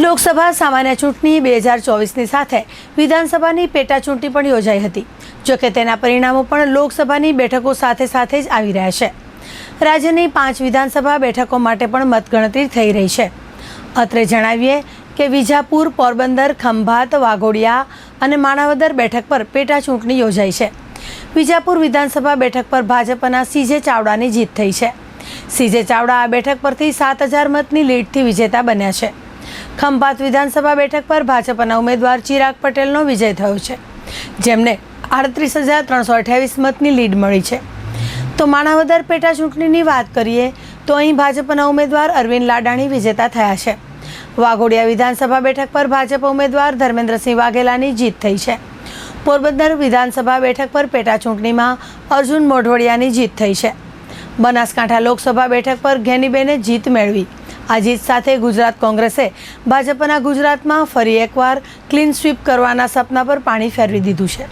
લોકસભા સામાન્ય ચૂંટણી બે હજાર ચોવીસની સાથે વિધાનસભાની પેટા ચૂંટણી પણ યોજાઈ હતી જોકે તેના પરિણામો પણ લોકસભાની બેઠકો સાથે સાથે જ આવી રહ્યા છે. રાજ્યની પાંચ વિધાનસભા બેઠકો માટે પણ મતગણતરી થઈ રહી છે. અત્રે જણાવીએ કે વિજાપુર, પોરબંદર, ખંભાત, વાઘોડિયા અને માણાવદર બેઠક પર પેટા ચૂંટણી યોજાઈ છે. વિજાપુર વિધાનસભા બેઠક પર ભાજપના સીજે ચાવડાની જીત થઈ છે. સીજે ચાવડા આ બેઠક પરથી સાત હજાર મતની લીડથી વિજેતા બન્યા છે. ખંભાત વિધાનસભા બેઠક પર ભાજપના ઉમેદવાર ચિરાગ પટેલનો વિજય થયો છે. જેમને આડત્રીસ હજાર ત્રણસો અઠ્યાવીસ મતની લીડ મળી છે. તો માણાવદર પેટા ચૂંટણીની વાત કરીએ, તો અહીં ભાજપના ઉમેદવાર અરવિંદ લાડાણી વિજેતા થયા છે. વાઘોડિયા વિધાનસભા બેઠક પર ભાજપ ઉમેદવાર ધર્મેન્દ્રસિંહ વાઘેલાની જીત થઈ છે. પોરબંદર વિધાનસભા બેઠક પર પેટા ચૂંટણીમાં અર્જુન મોઢવડિયાની જીત થઈ છે. બનાસકાંઠા લોકસભા બેઠક પર ઘેનીબેને જીત મેળવી. આ સાથે ગુજરાત કોંગ્રેસે ભાજપના ગુજરાતમાં ફરી એકવાર ક્લીન સ્વીપ કરવાના સપના પર પાણી ફેરવી દીધું છે.